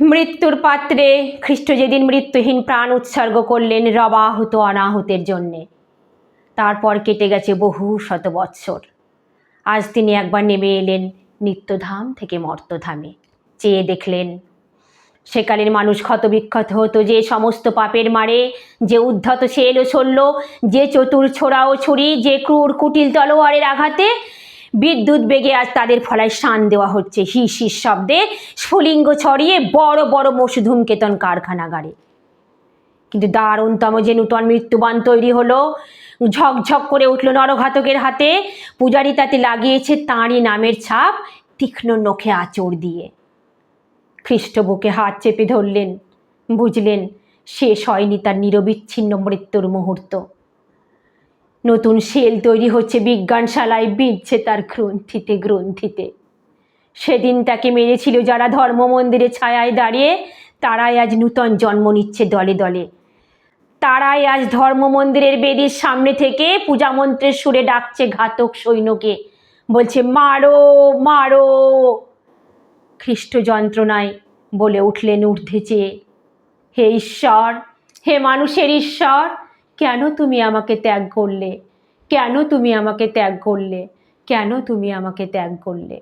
মৃত্যুর পাত্রে খ্রিস্ট যেদিন মৃত্যুহীন প্রাণ উৎসর্গ করলেন, রবাহত অনাহতের জন্যে। তারপর কেটে গেছে বহু শত বৎসর। আজ তিনি একবার নেমে এলেন নিত্যধাম থেকে মর্তধামে। চেয়ে দেখলেন, সেকালের মানুষ ক্ষতবিক্ষত হতো যে সমস্ত পাপের মারে, যে উদ্ধত সে এলো চলল যে চতুর ছোড়া ও ছুরি, যে ক্রূর কুটিল তলোয়ারের আঘাতে বিদ্যুৎ বেগে আজ তাদের ফলায় শান দেওয়া হচ্ছে। হিস হিস শব্দে স্ফুলিঙ্গ ছড়িয়ে বড় বড় মসুধূমকেতন কারখানাগারে। কিন্তু দারুণতম যে নূতন মৃত্যুবান তৈরি হলো, ঝকঝক করে উঠল নরঘাতকের হাতে, পূজারি তাতে লাগিয়েছে তাঁরই নামের ছাপ, তীক্ষ্ণ নখে আঁচড় দিয়ে। খ্রিস্ট বুকে হাত চেপে ধরলেন, বুঝলেন, শেষ হয়নি তার নিরবিচ্ছিন্ন মৃত্যুর মুহূর্ত। নতুন সেল তৈরি হচ্ছে, বিজ্ঞানশালায় বিঁধছে তার গ্রন্থিতে গ্রন্থিতে। সেদিন তাকে মেরেছিল যারা ধর্ম মন্দিরে ছায়ায় দাঁড়িয়ে, তারাই আজ নূতন জন্ম নিচ্ছে দলে দলে। তারাই আজ ধর্ম মন্দিরের বেদির সামনে থেকে পূজা মন্ত্রের সুরে ডাকছে ঘাতক সৈন্যকে। বলছে, মারো মারো! খ্রিস্ট যন্ত্রণায় বলে উঠলেন ঊর্ধ্বে চেয়ে। হে ঈশ্বর, হে মানুষের ঈশ্বর কেন তুমি আমাকে ত্যাগ করলে? কেন তুমি আমাকে ত্যাগ করলে? কেন তুমি আমাকে ত্যাগ করলে?